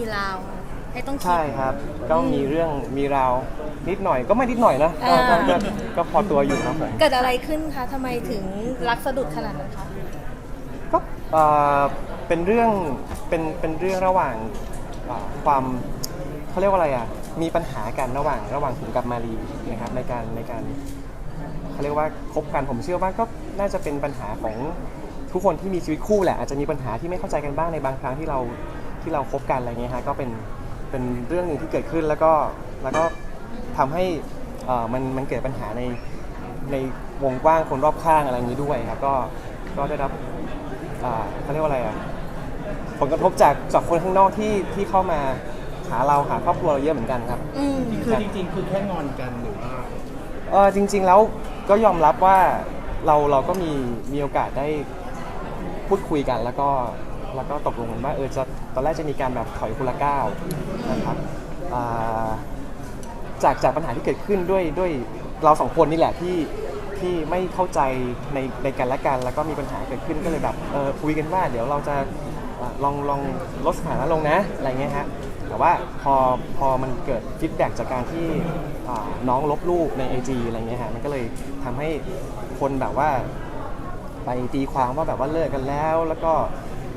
มีราวให้ต้องคิด ใช่ครับ ก็มีเรื่องมีราวนิดหน่อยก็ไม่นิดหน่อยนะก็ก็ก็ก็พอตัวอยู่ครับผมเกิดอะไรขึ้นคะทำไมถึงรักสะดุดขนาดนั้นคะก็เอ่อเป็นเรื่องเป็นเป็นเรื่องระหว่างเอ่อความเขาเรียกว่าอะไรอะมีปัญหากันระหว่างระหว่างผมกับมารีนะครับในการในการเขาเรียกว่าคบกันผมเชื่อว่าก็น่าจะเป็นปัญหาของทุกคนที่มีชีวิตคู่แหละอาจจะมีปัญหาที่ไม่เข้าใจกันบ้างในบางครั้งที่เรา ที่เราคบกันอะไรเงี้ยฮะก็เป็นเป็นเรื่องหนึ่งที่เกิดขึ้นแล้วก็แล้วก็ทำให้เอ่อมันมันเกิดปัญหาในในวงกว้างคนรอบข้างอะไรอย่างนี้ด้วยครับก็ก็ได้รับอ่าเขาเรียกว่าอะไรอะผลกระทบจากจากคนข้างนอกที่ที่เข้ามาหาเราหาครอบครัวเราเยอะเหมือนกันครับ อืม คือจริงๆ คือแค่งอนกันหรือว่า เออจริง ๆ แล้วก็ยอมรับว่าเราเราก็มีมีโอกาสได้พูดคุยกัน แล้วก็ แล้วก็ตกลงกันว่าเออจะตอนแรกจะมีการแบบถอยคนละก้าวนะครับจากจากปัญหาที่เกิดขึ้นด้วยด้วยเราสองคนนี่แหละที่ที่ไม่เข้าใจในในกันและกัน แล้วก็มีปัญหาเกิดขึ้นก็เลยแบบเออคุยกันว่า เดี๋ยวเราจะลองลองลดสถานะลงนะอะไรเงี้ยฮะแต่ว่าพอพอมันเกิดฟีดแบ็กจากการที่น้องลบรูปใน IG อะไรเงี้ยฮะมันก็เลยทำให้คนแบบว่า ไปตีความว่าแบบว่าเลิกกันแล้ว แล้วก็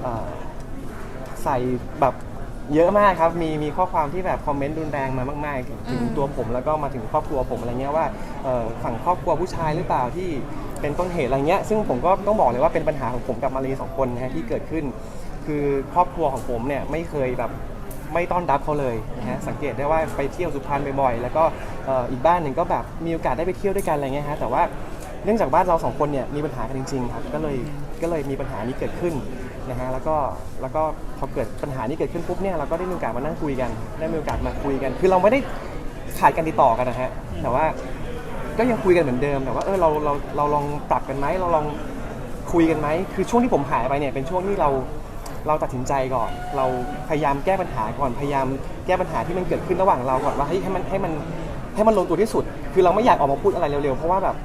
อ่อใส่แบบเยอะมากครับ มีมีข้อความที่แบบคอมเมนต์รุนแรงมามาก ๆ ถึงถึงตัวผมแล้วก็มาถึงครอบครัวผมอะไรเงี้ยว่าเอ่อฝั่งครอบครัวผู้ชายหรือเปล่าที่เป็นต้นเหตุอะไรเงี้ย ซึ่งผมก็ต้องบอกเลยว่าเป็นปัญหาของผมกับมารีสองคนนะฮะที่เกิดขึ้น คือครอบครัวของผมเนี่ยไม่เคยแบบไม่ต้อนรับเขาเลยนะฮะสังเกตได้ว่าไปเที่ยวสุพรรณบ่อยๆแล้วก็เอ่ออีกบ้านหนึ่งก็แบบมีโอกาสได้ไปเที่ยวด้วยกันอะไรเงี้ยฮะแต่ว่า เนื่องจากบ้านเราสองคนเนี่ยมีปัญหากันจริงๆครับก็เลยก็เลยมีปัญหานี้เกิดขึ้น นะฮะแล้วก็แล้วก็พอเกิดปัญหานี้เกิดขึ้นปุ๊บเนี่ยเราก็ได้มีโอกาสมานั่งคุยกันได้มีโอกาสมาคุยกัน คือเราไม่ได้ขาดการติดต่อกันนะฮะแต่ว่าก็ยังคุยกันเหมือนเดิมแต่ว่าเออเราเราเราลองปรับกันไหมเราลองคุยกันไหมคือช่วงที่ผมหายไปเนี่ยเป็นช่วงที่เราเราตัดสินใจก่อน เราพยายามแก้ปัญหาก่อนพยายามแก้ปัญหาที่มันเกิดขึ้นระหว่างเราก่อนว่าเฮ้ยให้มันให้มันให้มันลงตัวที่สุด คือเราไม่อยากออกมาพูดอะไรเร็วๆ เพราะว่าแบบ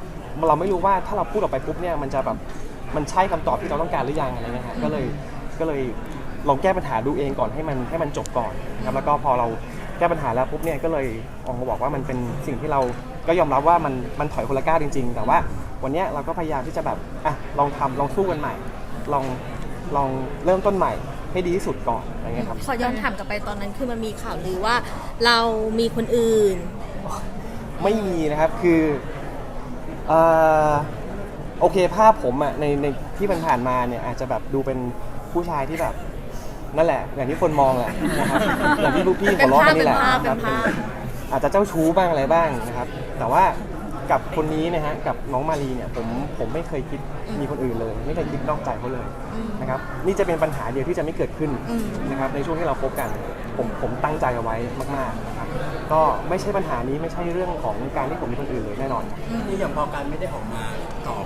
เราไม่รู้ว่าถ้าเราพูดออกไปปุ๊บเนี่ยมันจะแบบ มันใช่คำตอบที่เราต้องการหรือยังอะไรเงี้ยฮะก็เลยก็เลยลองแก้ปัญหาดูเองก่อนให้มันให้มันจบก่อนนะครับแล้วก็พอเราแก้ปัญหาแล้วปุ๊บเนี่ยก็เลยออกมาบอกว่ามันเป็นสิ่งที่เราก็ยอมรับว่ามันมันถอยคนละก้าวจริง ๆ แต่ว่าวันเนี้ยเราก็พยายามที่จะแบบอะลองทำลองสู้กันใหม่ ลองลองเริ่มต้นใหม่ให้ดีที่สุดก่อนอะไรเงี้ยครับ ขอย้อนถามกลับไปตอนนั้นคือมันมีข่าวลือว่า เรามีคนอื่น ไม่มีนะครับ คือเอ่อ โอเคภาพผมอะในในที่มันผ่านมาเนี่ยอาจจะแบบดูเป็นผู้ชายที่แบบ นั่นแหละ อย่างที่คนมองแหละนะครับอย่างที่ลูกพี่หัวเราะกันนี่แหละเป็นภาพนะครับเป็นภาพ อาจจะเจ้าชู้บ้างอะไรบ้างนะครับ แต่ว่ากับคนนี้นะฮะกับน้องมารีเนี่ยผมผมไม่เคยคิดมีคนอื่นเลย ไม่เคยคิดนอกใจเขาเลยอืมนะครับนี่จะเป็นปัญหาเดียวที่จะไม่เกิดขึ้นอืม นะครับในช่วงที่เราคบกันผมผมตั้งใจเอาไว้มากๆนะครับก็ไม่ใช่ปัญหานี้ไม่ใช่เรื่องของการที่ผมมีคนอื่นเลยแน่นอนครับนี่อย่างพอการไม่ได้ออกมาตอบ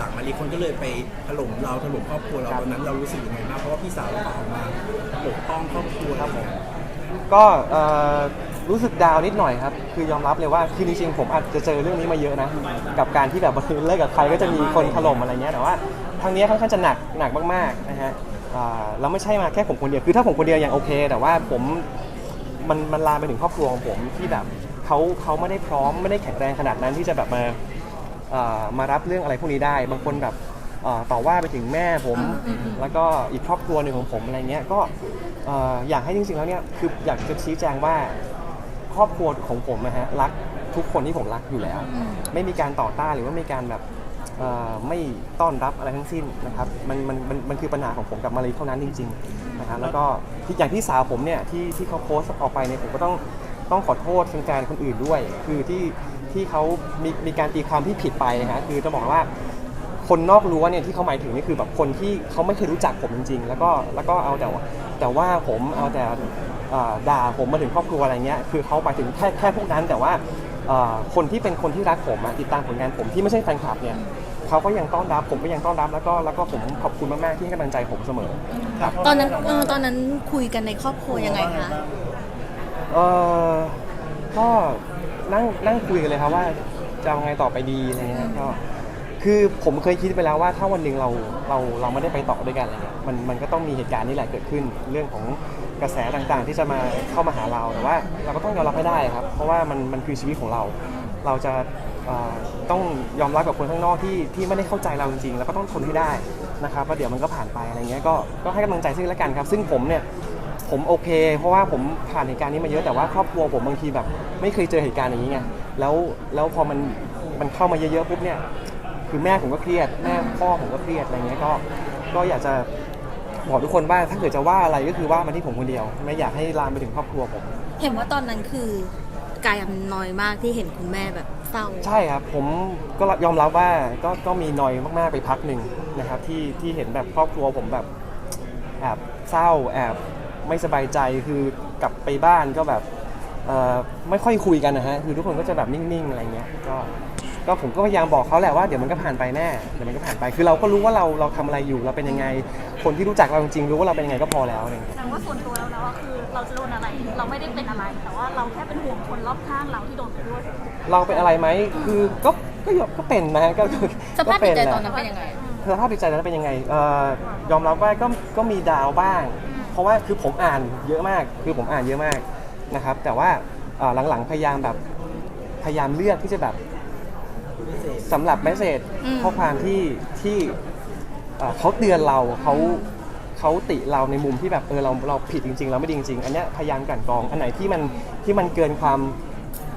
หลังมารีคนก็เลยไปถล่มเราถล่มครอบครัวเราครับตอนนั้นเรารู้สึกยังไงบ้างเพราะว่าพี่สาวเราก็ออกมาปกป้องครอบครัวครับผมก็เอ่อรู้สึกดาวน์นิดหน่อยครับ คือยอมรับเลยว่าคือจริงๆผมอาจจะเจอเรื่องนี้มาเยอะนะ กับการที่แบบเลิกกับใครก็จะมีคนถล่มอะไรเงี้ยแต่ว่าทางเนี้ยค่อนข้างจะหนักหนักมากๆนะฮะอ่าแล้วไม่ใช่มาแค่ผมคนเดียวคือถ้าผมคนเดียวยังโอเค แต่ว่าผมมันมันลามไปถึงครอบครัวของผมที่แบบเขาเขาไม่ได้พร้อมไม่ได้แข็งแรงขนาดนั้นที่จะแบบมาเอ่อมารับเรื่องอะไรพวกนี้ได้ บางคนแบบเอ่อต่อว่าไปถึงแม่ผมอืมอืมแล้วก็อีกครอบครัวหนึ่งของผมอะไรเงี้ยก็เอ่ออยากให้จริงๆแล้วเนี่ยคืออยากจะชี้แจงว่าครอบครัวของผมนะฮะรักทุกคนที่ผมรักอยู่แล้วอืมไม่มีการต่อต้านหรือว่ามีการแบบเอ่อไม่ต้อนรับอะไรทั้งสิ้นนะครับมันมันมันมันคือปัญหาของผมกับมารีเท่านั้นจริงๆนะฮะแล้วก็ที่อย่างที่สาวผมเนี่ยที่ที่เขาโพสต์ออกไปเนี่ยผมก็ต้องต้องขอโทษแฟนๆคนอื่นด้วย คือที่ ที่เขามีมีการตีความที่ผิดไปนะฮะคือจะบอกว่าคนนอกรั้วเนี่ยที่เขาหมายถึงนี่คือแบบคนที่เขาไม่เคยรู้จักผมจริง ๆ แล้วก็แล้วก็เอาแต่ว่าแต่ว่าผมเอาแต่เอ่อด่าผมมาถึงครอบครัวอะไรเงี้ยคือเขาไปถึงแค่แค่พวกนั้นแต่ว่าเอ่อคนที่เป็นคนที่รักผมอะติดตามผลงานผมที่ไม่ใช่แฟนคลับเนี่ยเขาก็ยังต้อนรับผมก็ยังต้อนรับแล้วก็แล้วก็ผมขอบคุณมากๆที่ให้กำลังใจผมเสมอครับตอนนั้นเออตอนนั้นคุยกันในครอบครัวยังไงคะเออก็ นั่งนั่งคุยกันเลยครับว่าจะเอาไงต่อไปดีอะไรเงี้ยก็คือผมเคยคิดไปแล้วว่าถ้าวันหนึ่งเราเราเราไม่ได้ไปต่อด้วยกันอะไรเงี้ยมันมันก็ต้องมีเหตุการณ์นี้แหละเกิดขึ้น เรื่องของกระแสต่างๆ ที่จะมาเข้ามาหาเราแต่ว่า เราก็ต้องยอมรับให้ได้ครับ เพราะว่ามันมันคือชีวิตของเรา เราจะเอ่อต้องยอมรับกับคนข้างนอกที่ที่ไม่ได้เข้าใจเราจริงๆ แล้วก็ต้องทนให้ได้นะครับว่าเดี๋ยวมันก็ผ่านไปอะไรเงี้ยก็ก็ให้กำลังใจซึ่งกันและกันครับ ซึ่งผมเนี่ย ผมโอเค เพราะว่าผมผ่านเหตุการณ์นี้มาเยอะแต่ว่าครอบครัวผมบางทีแบบ ไม่เคยเจอเหตุการณ์อย่างนี้ไงแล้วแล้วพอมันมันเข้ามาเยอะๆปุ๊บเนี่ย คือแม่ผมก็เครียดแม่พ่อผมก็เครียดอะไรเงี้ยก็ก็อยากจะบอกทุกคนว่าถ้าเกิดจะว่าอะไรก็คือว่ามาที่ผมคนเดียว ไม่อยากให้ลามไปถึงครอบครัวผม เห็นว่าตอนนั้นคือกายมันน้อยมากที่เห็นคุณแม่แบบเศร้า ใช่ครับผมก็ยอมรับว่าก็ก็มีนอยมากๆไปพักหนึ่งนะครับที่ที่เห็นแบบครอบครัวผมแบบแอบเศร้าแอบ ไม่สบายใจคือกลับไปบ้านก็แบบเอ่อไม่ค่อยคุยกันนะฮะคือทุกคนก็จะแบบนิ่งๆอะไรเงี้ยก็ก็ผมก็พยายามบอกเขาแหละว่าเดี๋ยวมันก็ผ่านไปแน่เดี๋ยวมันก็ผ่านไปคือเราก็รู้ว่าเราเราทำอะไรอยู่เราเป็นยังไง คนที่รู้จักเราจริงๆรู้ว่าเราเป็นยังไงก็พอแล้วอะไรเงี้ยแสดงว่าส่วนตัวแล้วนะว่าคือเราจะโดนอะไร เราไม่ได้เป็นอะไร แต่ว่าเราแค่เป็นห่วงคนรอบข้างเราที่โดนไปด้วยเราเป็นอะไรไหมคือก็ก็ยอมก็เป็นนะก็ก็สภาพจิตใจตอนก็นั้นเป็นยังไงสภาพจิตใจตอนนั้นเป็นยังไงเอ่อยอมรับว่าก็ก็มีดาวบ้างเพ ราะว่าคือผมอ่านเยอะมาก คือผมอ่านเยอะมากนะครับ แต่ว่าเอ่อหลังๆพยายามแบบพยายามเลือกที่จะแบบสำหรับแมสเซจอืม ข้อความที่ที่เอ่อเขาเตือนเราเขาเขาติเราในมุมที่แบบเออเราเราผิดจริง ๆ เราไม่ดีจริงๆอันเนี้ยพยายามกลั่นกรองอันไหนที่มันที่มันเกินความ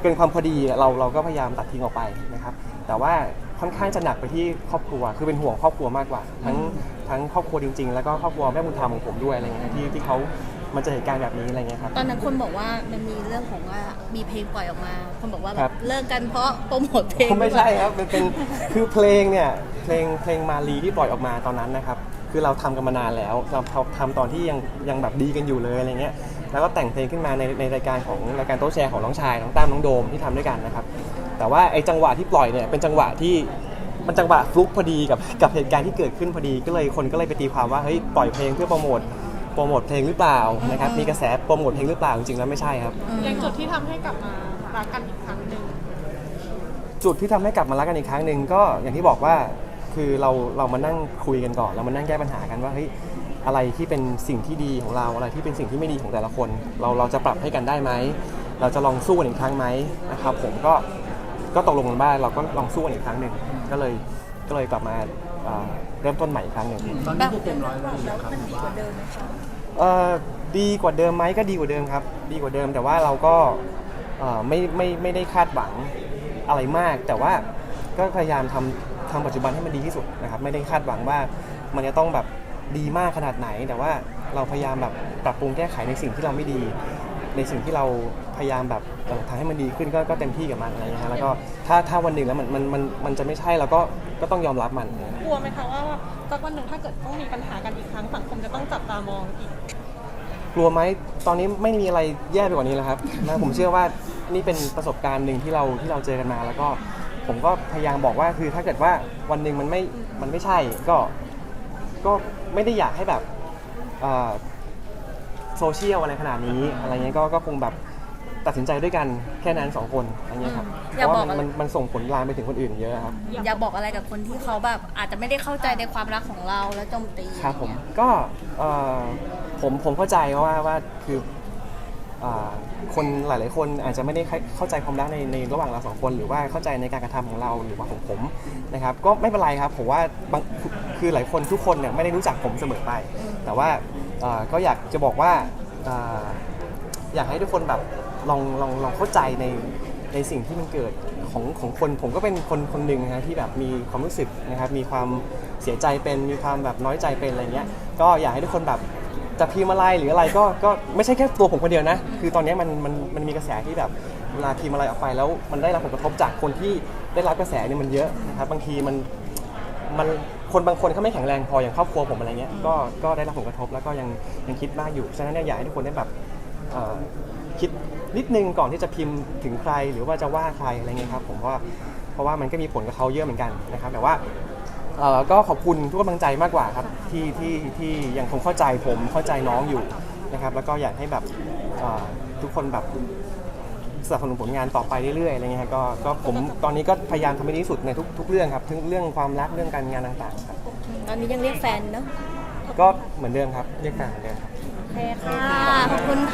เกินความพอดีเราเราก็พยายามตัดทิ้งออกไปนะครับ แต่ว่า ค่อนข้างจะหนักไปที่ครอบครัว คือเป็นห่วงครอบครัวมากกว่า ทั้งทั้งครอบครัวจริงๆ แล้วก็ครอบครัวแม่บุญธรรมของผมด้วยอะไรเงี้ยที่ที่เขามันเจอเหตุการณ์แบบนี้อะไรเงี้ยครับ ตอนนั้นคนบอกว่ามันมีเรื่องของว่ามีเพลงปล่อยออกมา คนบอกว่าแบครับบ เลิกกันเพราะโปรโมทเพลงไม่ใช่ครับเป็นเป็นคือเพลงเนี่ยเพลงเพลงมาลีที่ปล่อยออกมาตอนนั้นนะครับ คือเราทำกันมานานแล้วเราทำตอนที่ยังยังแบบดีกันอยู่เลยอะไรเงี้ยแล้วก็แต่งเพลงขึ้นมาในในรายการของรายการโต๊ะแชร์ของน้องชายน้องตั้มน้องโดมที่ทำด้วยกันนะครับ แต่ว่าไอ้จังหวะที่ปล่อยเนี่ยเป็นจังหวะที่มันจังหวะฟลุกพอดีกับกับเหตุการณ์ที่เกิดขึ้นพอดีก็เลยคนก็เลยไปตีความว่าเฮ้ยปล่อยเพลงเพื่อโปรโมทโปรโมทเพลงหรือเปล่านะครับมีกระแสโปรโมทเพลงหรือเปล่าจริงๆแล้วไม่ใช่ครับอืมอย่างจุดที่ทำให้กลับมารักกันอีกครั้งหนึ่งจุดที่ทำให้กลับมารักกันอีกครั้งหนึ่งก็อย่างที่บอกว่าคือเราเรามานั่งคุยกันก่อนเรามานั่งแก้ปัญหากันว่าเฮ้ยอะไรที่เป็นสิ่งที่ดีของเราอะไรที่เป็นสิ่งที่ไม่ดีของแต่ละคน เราเราจะปรับให้กันได้ไหมเราจะลองสู้กันอีกครั้งไหมนะครับผมก็ ก็ตกลงกันว่าเราก็ลองสู้กันอีกครั้งหนึ่งก็เลยก็เลยกลับมาเอ่อเริ่มต้นใหม่อีกครั้งหนึ่งตอนนี้คือเต็มร้อยแล้วหรือยังครับผมว่าเอ่อดีกว่าเดิมไหมก็ดีกว่าเดิมครับ ดีกว่าเดิมแต่ว่าเราก็เอ่อไม่ไม่ไม่ได้คาดหวังอะไรมาก แต่ว่าก็พยายามทำทำปัจจุบันให้มันดีที่สุดนะครับ ไม่ได้คาดหวังว่ามันจะต้องแบบดีมากขนาดไหน แต่ว่าเราพยายามแบบปรับปรุงแก้ไขในสิ่งที่เราไม่ดี ในสิ่งที่เราพยายามแบบเอ่อทำให้มันดีขึ้นก็ก็เต็มที่กับมันอะไรเงี้ยฮะแล้วก็ถ้าถ้าวันหนึ่งแล้วมันมันมันมันจะไม่ใช่เราก็ก็ต้องยอมรับมัน กลัวไหมคะว่าสักวันหนึ่งถ้าเกิดต้องมีปัญหากันอีกครั้งสังคมจะต้องจับตามองอีก กลัวไหมตอนนี้ไม่มีอะไรแย่ไปกว่านี้แล้วครับ นะผมเชื่อว่านี่เป็นประสบการณ์หนึ่งที่เราที่เราเจอกันมา แล้วก็ผมก็พยายามบอกว่าคือถ้าเกิดว่าวันหนึ่งมันไม่มันไม่ใช่ก็ก็ไม่ได้อยากให้แบบ โซเชียลอะไรขนาดนี้อะไรเงี้ยก็ก็คงแบบตัดสินใจด้วยกันแค่นั้นสองคนอะไรเงี้ยครับอืมเพอยากราะบว่าอกมันอะไรมันมันส่งผลลามไปถึงคนอื่นเยอะครับ อยากบอกอะไรกับคนที่เขาแบบอาจจะไม่ได้เข้าใจในความรักของเราแล้วโจมตีครับผมอย่างเงี้ยก็เอ่อผมผมเข้าใจว่าว่าคืออ่าคนหลาย ๆ คนอาจจะไม่ได้เข้าใจความรักในในระหว่างเราสองคน หรือว่าเข้าใจในการกระทำของเราหรือว่าของผมนะครับ ก็ไม่เป็นไรครับผมว่าบางคือหลายคนทุกคนเนี่ยไม่ได้รู้จักผมเสมอไป แต่ว่าเอ่อก็อยากจะบอกว่าอ่าอยากให้ทุกคนแบบลองลองลองเข้าใจในในสิ่งที่มันเกิดของของคน ผมก็เป็นคนคนหนึ่งนะที่แบบมีความรู้สึกนะครับ มีความเสียใจเป็นมีความแบบน้อยใจเป็นอะไรเงี้ย ก็อยากให้ทุกคนแบบจะพิมพ์อะไรหรืออะไรก็ก็ไม่ใช่แค่ตัวผมคนเดียวนะ คือตอนนี้มันมันมันมีกระแสที่แบบเวลาพิมพ์อะไรออกไปแล้วมันได้รับผลกระทบจากคนที่ได้รับกระแสเนี่ยมันเยอะนะครับบางทีมัน มันคนบางคนเขาไม่แข็งแรงพออย่างครอบครัวผมอะไรเงี้ยก็ก็ได้รับผลกระทบแล้วก็ยังยังคิดมากอยู่ฉะนั้นเนี่ยอยากให้ทุกคนได้แบบเอ่อคิดนิดนึงก่อนที่จะพิมพ์ถึงใครหรือว่าจะว่าใครอะไรเงี้ยครับผมว่าเพราะว่ามันก็มีผลกับเขาเยอะเหมือนกันนะครับแต่ว่าเอ่อก็ขอบคุณทุกกำลังใจมากกว่าครับที่ที่ที่ยังคงเข้าใจผมเข้าใจน้องอยู่นะครับแล้วก็อยากให้แบบเอ่อทุกคนแบบ สนับสนุนผลงานต่อไปเรื่อยๆอะไรเงี้ยครับก็ก็ผมตอนนี้ก็พยายามทำให้ดีที่สุดในทุกทุกเรื่องครับทั้งเรื่องความรักเรื่องการงานต่างๆครับตอนนี้ยังเรียกแฟนเนอะก็เหมือนเดิมครับเรียกแฟนเหมือนเดิมครับเคค่ะค่ะ ขอบคุณค่ะ